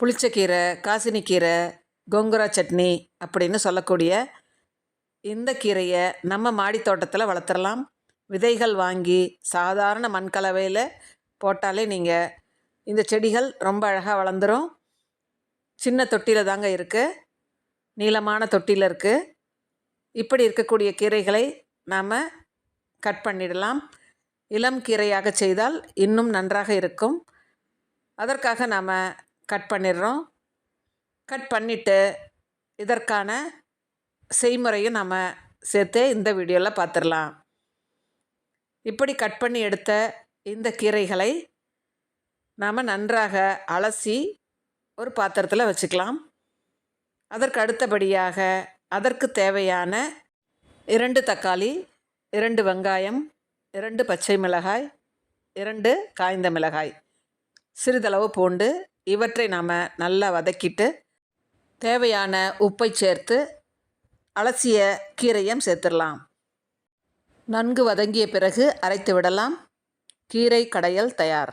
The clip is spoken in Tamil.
புளிச்சக்கீரை காசினிக்கீரை கொங்குரா சட்னி அப்படின்னு சொல்லக்கூடிய இந்த கீரையை நம்ம மாடி தோட்டத்தில் வளர்த்துறலாம். விதைகள் வாங்கி சாதாரண மண் கலவையில் போட்டாலே நீங்கள் இந்த செடிகள் ரொம்ப அழகாக வளர்ந்துரும். சின்ன தொட்டியில் தாங்க இருக்குது நீளமான தொட்டியில் இருக்குது இப்படி இருக்கக்கூடிய கீரைகளை நாம் கட் பண்ணிடலாம். இளம் கீரையாக செய்தால் இன்னும் நன்றாக இருக்கும். அதற்காக நாம் கட் பண்ணிடுறோம். கட் பண்ணிவிட்டு இதற்கான செய்முறையும் நம்ம சேர்த்து இந்த வீடியோவில் பார்த்துடலாம் இப்படி கட் பண்ணி எடுத்த இந்த கீரைகளை நாம் நன்றாக அலசி ஒரு பாத்திரத்தில் வச்சுக்கலாம். அதற்கு அடுத்தபடியாக அதற்கு தேவையான இரண்டு தக்காளி இரண்டு வெங்காயம் இரண்டு பச்சை மிளகாய் இரண்டு காய்ந்த மிளகாய் சிறிதளவு பூண்டு இவற்றை நாம் நல்லா வதக்கிட்டு தேவையான உப்பை சேர்த்து அலசிய கீரையும் சேர்த்துடலாம். நன்கு வதங்கிய பிறகு அரைத்து விடலாம். கீரை கடையல் தயார்.